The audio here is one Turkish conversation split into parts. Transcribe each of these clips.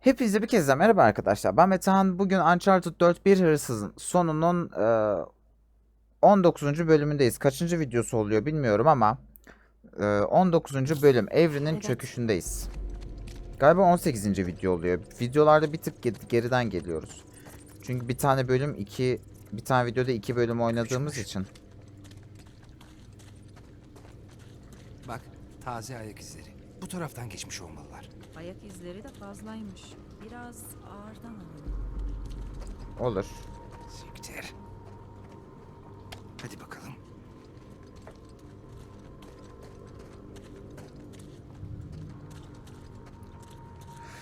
Hepinize bir kez daha merhaba arkadaşlar. Ben Metehan. Bugün Uncharted 4 Bir Hırsızın sonunun e, 19. bölümündeyiz. Kaçıncı videosu oluyor bilmiyorum ama e, 19. bölüm Evrenin Evet. Çöküşündeyiz. Galiba 18. video oluyor. Videolarda bir tık ge- geriden geliyoruz. Çünkü bir tane bölüm iki bir tane videoda iki bölüm oynadığımız için. Bak taze ayak izleri. Bu taraftan geçmiş olmalılar. Ayak izleri de fazlaymış. Biraz ağırdan alalım. Olur. Siktir. Hadi bakalım.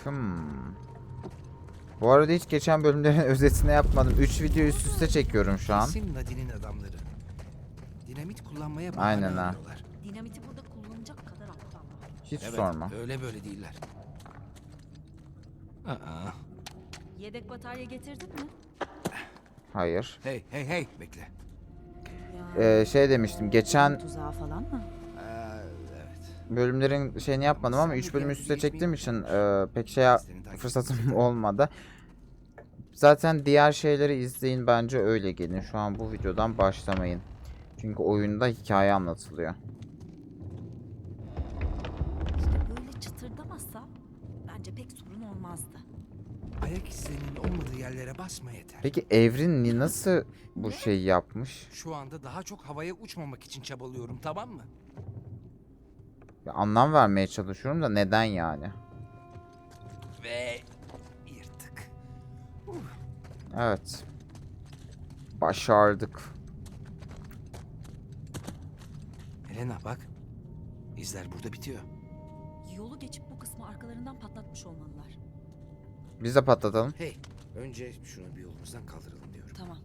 Hmm. Bu arada hiç geçen bölümlerin özetini yapmadım. 3 video üst üste çekiyorum şu an. Kesin Nadine'in adamları. Dinamit kullanmaya bahane Aynen ha. arıyorlar. Dinamiti burada kullanacak kadar aptallar. Hiç Evet, sorma. öyle böyle değiller. Aa. Yedek batarya getirdin mi? Hayır. Hey hey hey bekle. Ee, şey demiştim. Geçen tuzağı falan mı? Evet. bölümlerin şeyini yapmadım ama 3 bölüm üst üste çektiğim için e, pek şey yap- fırsatım olmadı. Zaten diğer şeyleri izleyin bence öyle gelin. Şu an bu videodan başlamayın. Çünkü oyunda hikaye anlatılıyor. İşte böyle çıtırdamazsa bence pek sorun olmazdı. Ayak izlerinin olmadığı yerlere basma yeter. Peki Evrin ni- nasıl bu şeyi yapmış? Şu anda daha çok havaya uçmamak için çabalıyorum tamam mı? Bir anlam vermeye çalışıyorum da neden yani? Ve yırtık. Evet. Başardık. Helena bak. İzler burada bitiyor. Yolu geçip arkalarından patlatmış olmalılar. Biz de patlatalım. Hey, önce şunu bir yolumuzdan kaldıralım diyorum. Tamam.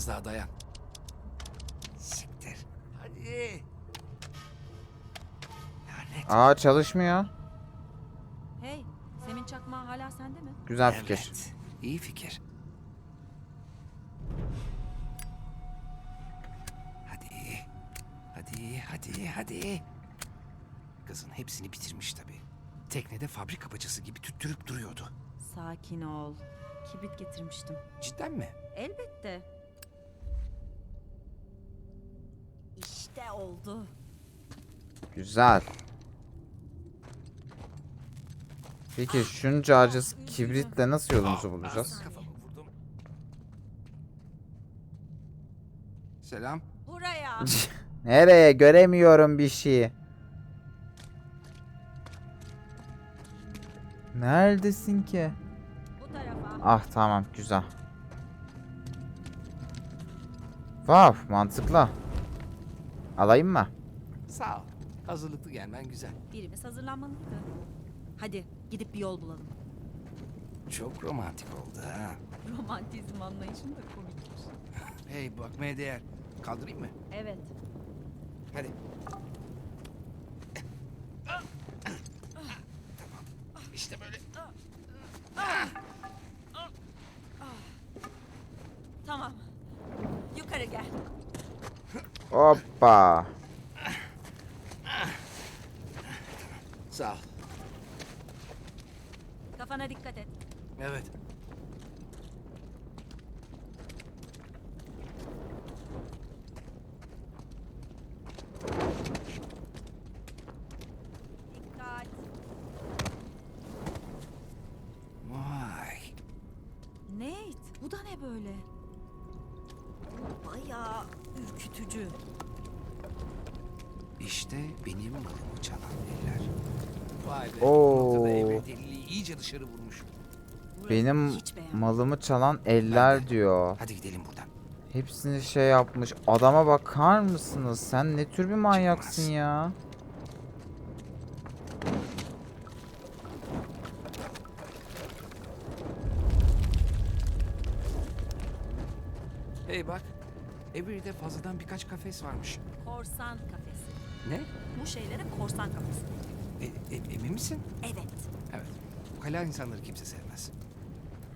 Biraz daha dayan. Siktir. Hadi. Lanet. Aa çalışmıyor. Hey, Semin çakmağı hala sende mi? Güzel fikir. Evet. İyi fikir. Hadi. Hadi, hadi, hadi. Kızın hepsini bitirmiş tabii. Teknede fabrika bacası gibi tüttürüp duruyordu. Sakin ol. Kibrit getirmiştim. Cidden mi? Elbette. Oldu. Güzel. Peki şunca acız kibritle nasıl yolumuzu bulacağız? Selam. Buraya. Nereye? Göremiyorum bir şeyi. Neredesin ki? Bu tarafa. Ah tamam güzel. Wow mantıklı. Alayım mı? Sağ ol. Hazırlıklı gelmen güzel. Birimiz hazırlanmalıydı. Hadi gidip bir yol bulalım. Çok romantik oldu ha. Romantizm anlayışın da komikmiş. Hey bakmaya değer. Kaldırayım mı? Evet. Hadi. Tamam. İşte böyle. Tamam. Yukarı gel. Hoppa. Sağ ol. Kafana dikkat et. Evet. Dikkat. Vay. Nate, bu da ne böyle? Bayağı ürkütücü. İşte benim malımı çalan eller. Vay be. Oo. Ortada Emre deliliği iyice dışarı vurmuş. Benim hiç beğenmedim. malımı çalan eller diyor. Hadi gidelim buradan. Hepsini şey yapmış. Adama bakar mısınız? Sen ne tür bir manyaksın ya? Hey bak. İçinde fazladan birkaç kafes varmış. Korsan kafesi. Ne? Bu şeylere korsan kafesi. E, e- emin misin? Evet. Evet. Ukala insanları kimse sevmez.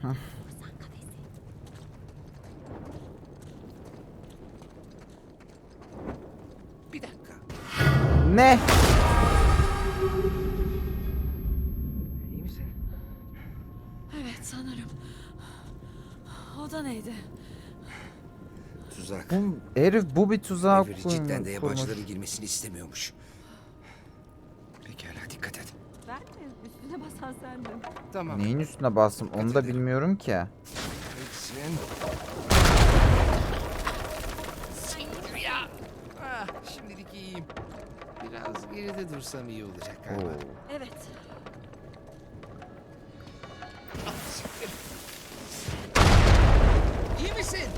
Korsan kafesi. Bir dakika. Ne? Bu bir tuzağa Avery cidden de kurmuş. yabancıların girmesini istemiyormuş. Pekala dikkat et. Ben mi? Üstüne basan sendin. Tamam. Neyin üstüne bastım onu da bilmiyorum ki. Gitsin. Ya. Ah, şimdilik iyiyim. Biraz geride dursam iyi olacak galiba. Oo. Evet. Ah, siktir. İyi misin?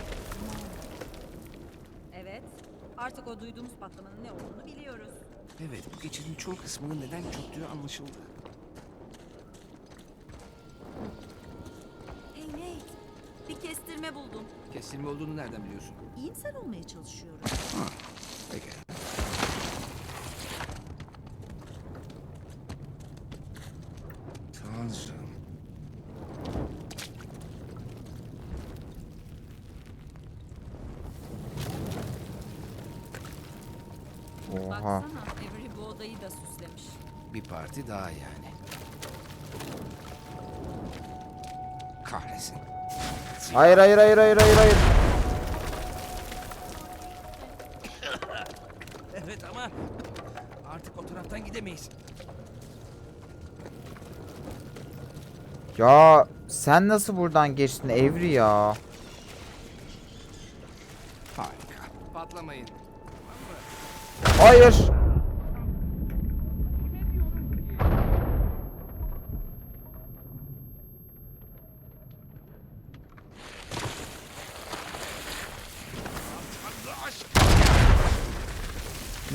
Artık o duyduğumuz patlamanın ne olduğunu biliyoruz. Evet, bu geçidin çoğu kısmının neden çöktüğü anlaşıldı. Hey Nate. Bir kestirme buldum. Kestirme olduğunu nereden biliyorsun? İyimser olmaya çalışıyorum. Pekala. Tanrım. Oha. Baksana Avery bu odayı da süslemiş. Bir parti daha yani. Kahretsin. Hayır hayır hayır hayır hayır hayır. Evet ama artık o taraftan gidemeyiz. Ya sen nasıl buradan geçtin Evri ya? Hayır.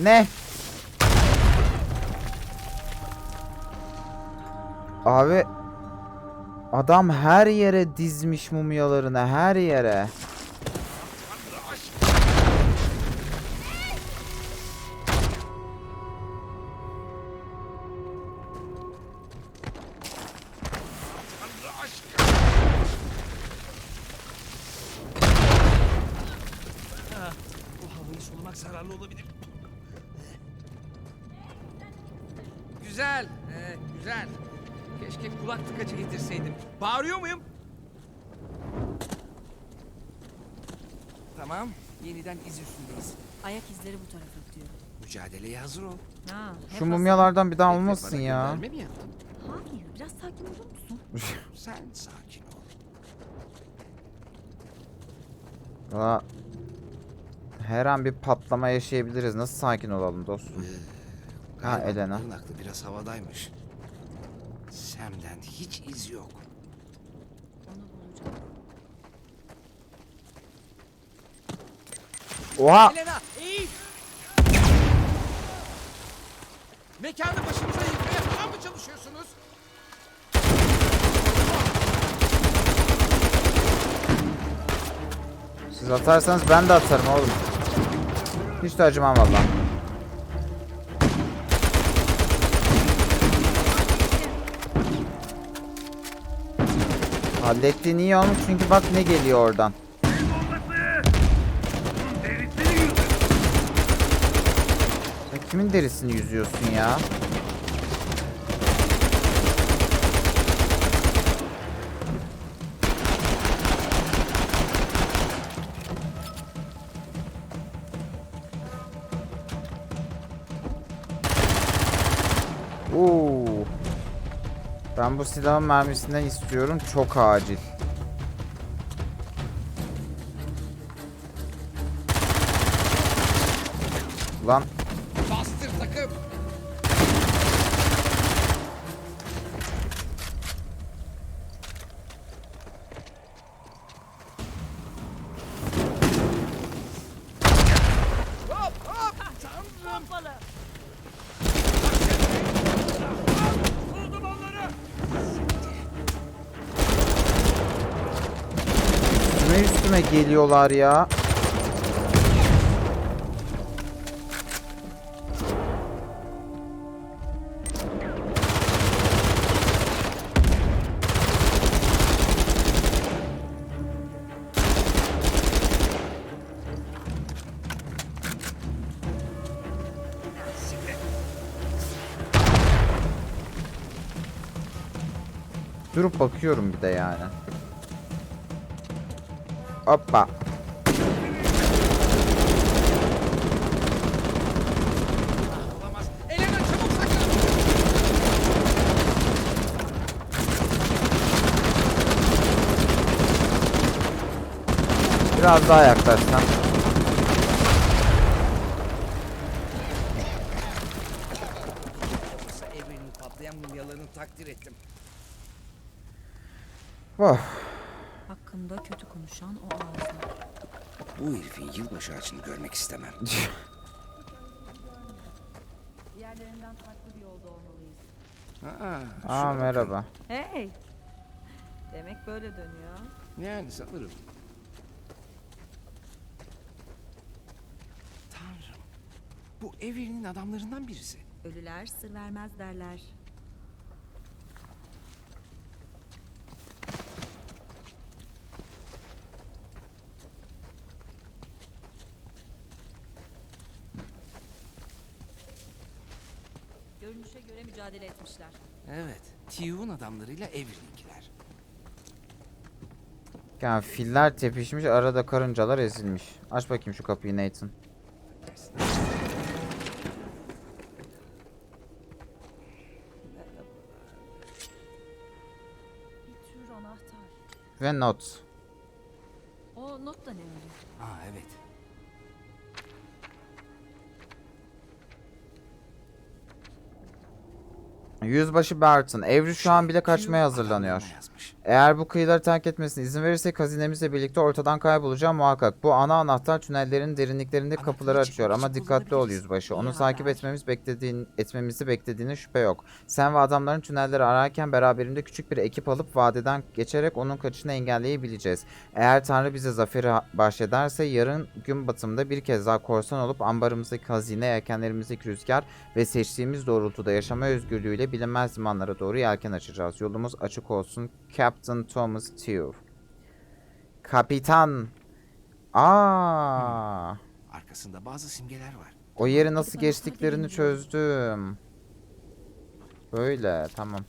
Ne? Abi adam her yere dizmiş mumyalarını her yere. Güzel, ee, güzel. Keşke kulak tıkacı getirseydim. Bağırıyor muyum? Tamam, yeniden iz üstündeyiz. Ayak izleri bu tarafa gidiyor. Mücadeleye hazır ol. Ha, Şu mumyalardan bir daha olmasın bana ya. gönderme mi yaptın? Hayır, biraz sakin olur musun? Sen sakin ol. Valla her an bir patlama yaşayabiliriz. Nasıl sakin olalım dostum? Ha, Galiba Elena. Tırnaklı biraz havadaymış. Sam'den hiç iz yok. Oha! Elena, eğil! Mekanı başımıza yıkmaya falan mı çalışıyorsunuz? Siz atarsanız ben de atarım oğlum. Hiç de acımam valla. Hallettiğin iyi olmuş çünkü bak ne geliyor oradan. Sen kimin derisini yüzüyorsun ya? Oo. Ben bu silahın mermisinden istiyorum çok acil. Lan üstüme geliyorlar ya. Durup bakıyorum bir de yani. Hoppa. Biraz daha yaklaşsan. Kısa evrenin patlayan mumyalarını takdir ettim. Oh. Yılbaşı ağacını görmek istemem. Diğerlerinden farklı bir yolda olmalıyız. Aa, Aa şuna merhaba. Hey! Demek böyle dönüyor. Yani sanırım. Tanrım. Bu evrenin adamlarından birisi. Ölüler sır vermez derler. Mücadele etmişler. Evet. Tiyu'nun adamlarıyla evreninkiler. Yani filler tepişmiş arada karıncalar ezilmiş. Aç bakayım şu kapıyı Nathan. Ve not. Yüzbaşı Barton. Avery şu an bile kaçmaya hazırlanıyor. Eğer bu kıyıları terk etmesine izin verirsek hazinemizle birlikte ortadan kaybolacağım muhakkak. Bu ana anahtar tünellerin derinliklerinde Anahtarı kapıları açıyor ama dikkatli ol yüzbaşı. Onu takip etmemiz beklediğin, etmemizi beklediğine şüphe yok. Sen ve adamların tünelleri ararken beraberinde küçük bir ekip alıp vadeden geçerek onun kaçışını engelleyebileceğiz. Eğer Tanrı bize zaferi bahşederse yarın gün batımında bir kez daha korsan olup ambarımızdaki hazine, yelkenlerimizdeki rüzgar ve seçtiğimiz doğrultuda yaşama özgürlüğüyle bilinmez limanlara doğru yelken açacağız. Yolumuz açık olsun. Captain Thomas Tew. Kapitan. Aa, Arkasında bazı simgeler var. o yeri nasıl geçtiklerini çözdüm. Böyle, tamam.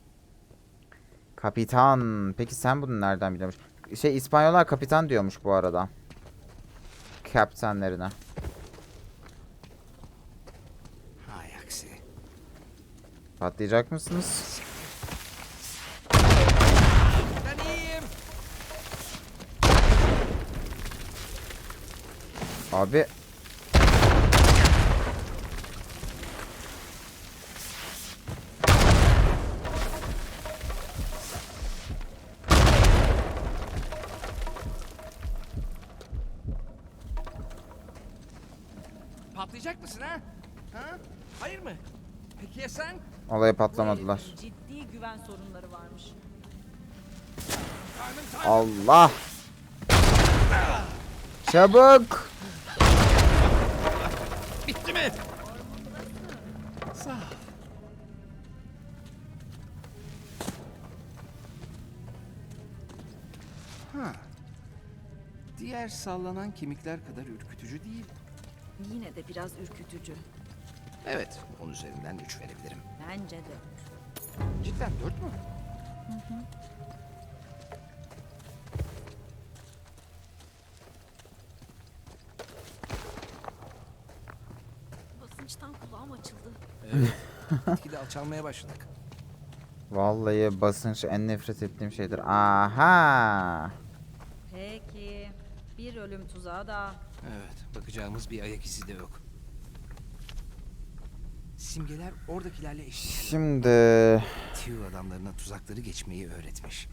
Kapitan. Peki sen bunu nereden biliyormuş? Şey İspanyollar kapitan diyormuş bu arada. Kaptenlerine. Hay aksi. Patlayacak mısınız? Ben iyiyim. Abi. Patlayacak mısın ha? Ha? Hayır mı? Peki ya sen? Olaya patlamadılar. Ciddi güven sorunları varmış. Allah. Çabuk. Diğer sallanan kemikler kadar ürkütücü değil. Yine de biraz ürkütücü. Evet, 10 üzerinden 3 verebilirim. Bence de. Cidden 4 mü? Basınçtan kulağım açıldı. Evet. Alçalmaya başladık. Vallahi basınç en nefret ettiğim şeydir. Aha. Ölüm tuzağı daha. Evet, bakacağımız bir ayak izi de yok. Simgeler oradakilerle eşit. Şimdi Tio adamlarına tuzakları geçmeyi öğretmiş.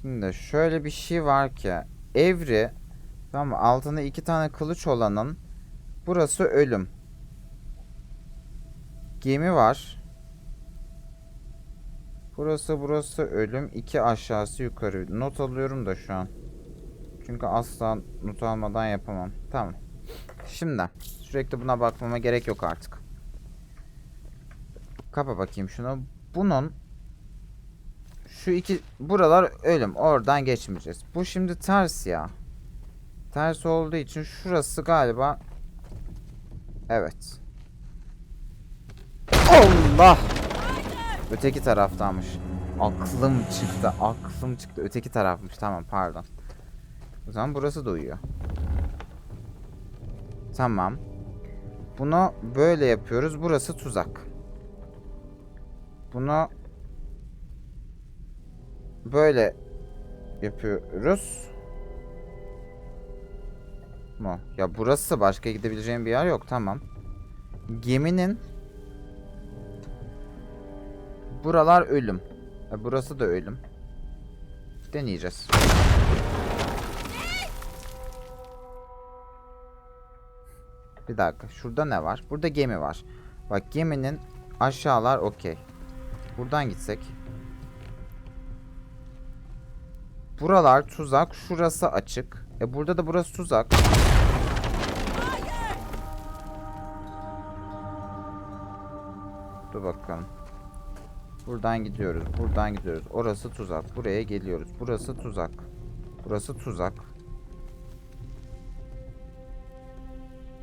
Şimdi şöyle bir şey var ki Evri tamam mı? altında iki tane kılıç olanın burası ölüm. Gemi var. Burası burası ölüm. iki aşağısı yukarı. Not alıyorum da şu an. Çünkü asla not almadan yapamam. Tamam. Şimdi sürekli buna bakmama gerek yok artık. Kapa bakayım şunu. Bunun şu iki buralar ölüm. Oradan geçmeyeceğiz. Bu şimdi ters ya. Ters olduğu için şurası galiba Evet. Allah! Öteki taraftanmış. Aklım çıktı. Aklım çıktı. Öteki tarafmış. Tamam pardon. O zaman burası da uyuyor. Tamam. Bunu böyle yapıyoruz. Burası tuzak. Bunu böyle yapıyoruz. Mu? Ya burası başka gidebileceğim bir yer yok. Tamam. Geminin Buralar ölüm. E, burası da ölüm. Deneyeceğiz. Bir dakika. Şurada ne var? Burada gemi var. Bak geminin aşağılar okey. Buradan gitsek. Buralar tuzak. Şurası açık. E burada da burası tuzak. Dur bakalım. Buradan gidiyoruz. Buradan gidiyoruz. Orası tuzak. Buraya geliyoruz. Burası tuzak. Burası tuzak.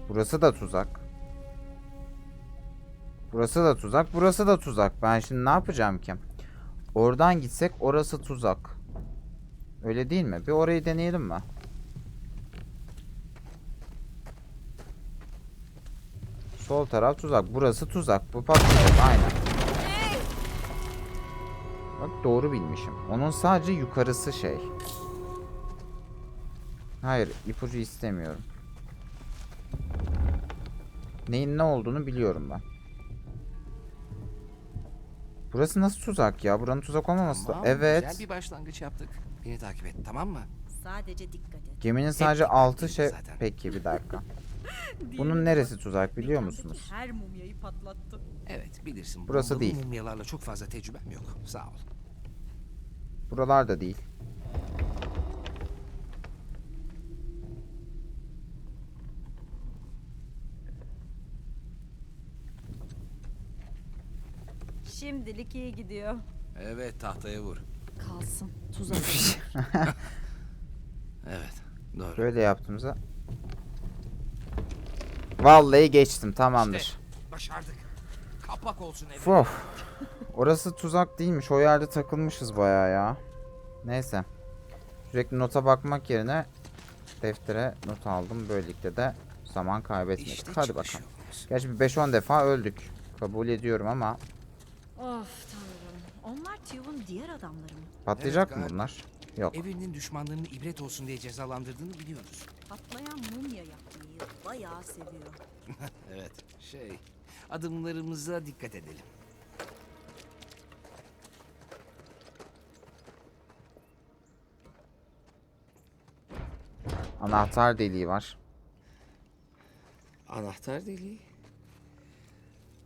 Burası da tuzak. Burası da tuzak. Burası da tuzak. Ben şimdi ne yapacağım ki? Oradan gitsek orası tuzak. Öyle değil mi? Bir orayı deneyelim mi? Sol taraf tuzak. Burası tuzak. Bu patlayacak. Aynen. Bak doğru bilmişim. Onun sadece yukarısı şey. Hayır, ipucu istemiyorum. Neyin ne olduğunu biliyorum ben. Burası nasıl tuzak ya? Buranın tuzak olmaması da. Tamam, Evet. Güzel bir başlangıç yaptık. Beni takip et tamam mı? Sadece dikkat et. Geminin sadece dikkat 6 ettim şey... zaten. Peki bir dakika. Bunun neresi tuzak biliyor musunuz? Her mumyayı patlattım. Evet bilirsin. Burası değil. mumyalarla çok fazla tecrübem yok. Sağ ol. Buralar da değil. Şimdilik iyi gidiyor. Evet tahtaya vur. Kalsın. Tuzak. Evet doğru. Böyle yaptığımızda... Vallahi geçtim tamamdır. İşte başardık. Kapak olsun evet. Of. Orası tuzak değilmiş. O yerde takılmışız bayağı ya. Neyse. Sürekli nota bakmak yerine deftere not aldım. Böylelikle de zaman kaybetmedik. İşte Hadi çıkış bakalım. yolumuz. Gerçi bir 5-10 defa öldük. Kabul ediyorum ama of tanrım. Onlar Tew'un diğer adamları mı? patlayacak Evet, mı galiba. bunlar? Yok. Evinin düşmanlarını ibret olsun diye cezalandırdığını biliyoruz. Patlayan mumya yapmayı bayağı seviyor. Evet şey adımlarımıza dikkat edelim. Anahtar deliği var. Anahtar deliği.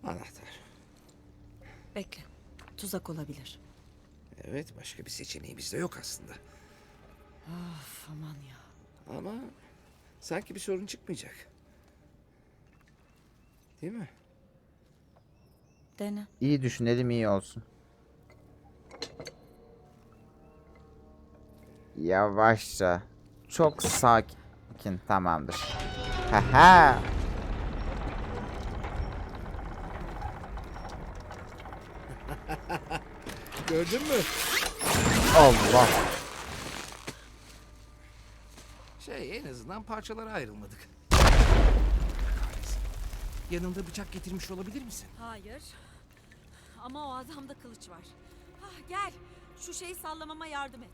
Anahtar. Bekle. Tuzak olabilir. Evet başka bir seçeneğimiz de yok aslında. Of aman ya. Ama sanki bir sorun çıkmayacak. Değil mi? Dene. İyi düşünelim iyi olsun. Yavaşça. Çok sakin. Tamamdır. Haha. Gördün mü? Allah. Şey en azından parçalara ayrılmadık. Yanında bıçak getirmiş olabilir misin? Hayır. Ama o adamda kılıç var. Ah, gel. Şu şeyi sallamama yardım et.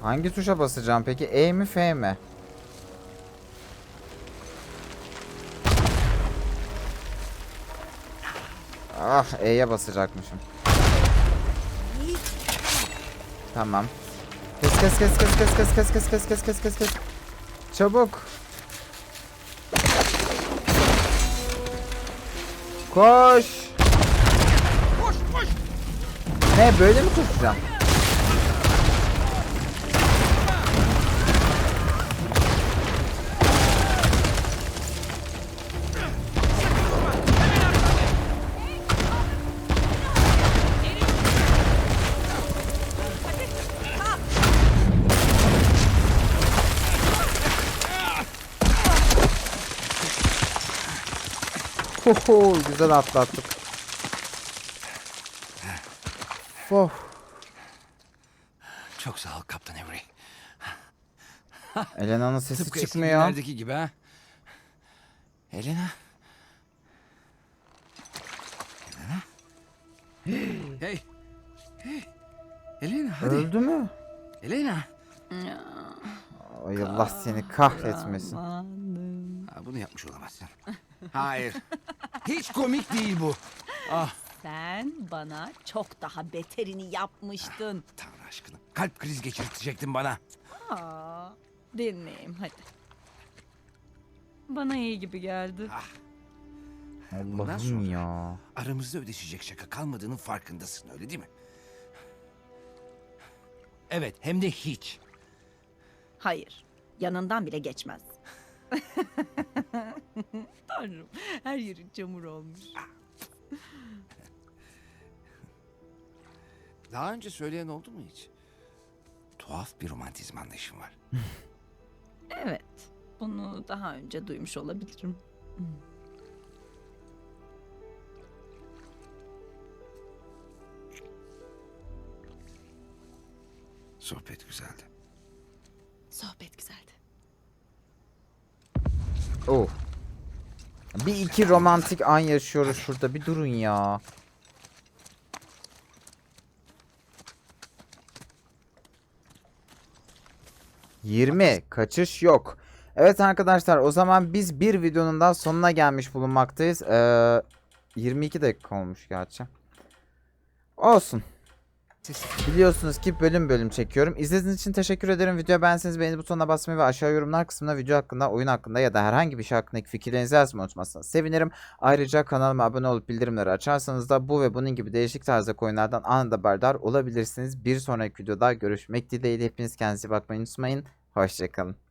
Hangi tuşa basacağım peki? E mi F mi? Ah E'ye basacakmışım. Tamam. Kes kes kes kes kes kes kes kes kes kes kes kes kes. Çabuk. Koş. Koş koş! Ne böyle mi koşacağım? Oho, güzel atlattık. Oh. Çok sağ ol Kaptan Avery. Elena'nın sesi Tıpkı çıkmıyor. günlerdeki gibi ha. Elena. Elena. hey. Hey. Elena hadi. Öldü mü? Elena. Ay Allah seni kahretmesin. Ha, bunu yapmış olamazsın. Hayır. Hiç komik değil bu. Ah Sen bana çok daha beterini yapmıştın. Tanrı aşkına. Kalp krizi geçirtecektin bana. Aa, dinleyeyim hadi. Bana iyi gibi geldi. Bundan Allah'ım sonra- ya. Aramızda ödeşecek şaka kalmadığının farkındasın öyle değil mi? Evet hem de hiç. Hayır, yanından bile geçmez. Tanrım, her yerin çamur olmuş. Daha önce söyleyen oldu mu hiç? Tuhaf bir romantizm anlayışın var. Evet, bunu daha önce duymuş olabilirim. Sohbet güzeldi. Sohbet güzeldi. Oh. Bir iki romantik an yaşıyoruz şurada. Bir durun ya. Yirmi. Kaçış yok. Evet arkadaşlar o zaman biz bir videonun daha sonuna gelmiş bulunmaktayız. Ee, 22 dakika olmuş gerçi. Olsun. Biliyorsunuz ki bölüm bölüm çekiyorum. İzlediğiniz için teşekkür ederim. Video beğenseniz beğeni butonuna basmayı ve aşağı yorumlar kısmına video hakkında, oyun hakkında ya da herhangi bir şey hakkındaki fikirlerinizi yazmayı unutmazsanız sevinirim. Ayrıca kanalıma abone olup bildirimleri açarsanız da bu ve bunun gibi değişik tarzda oyunlardan anında haberdar olabilirsiniz. Bir sonraki videoda görüşmek dileğiyle hepiniz kendinize bakmayı unutmayın. Hoşçakalın.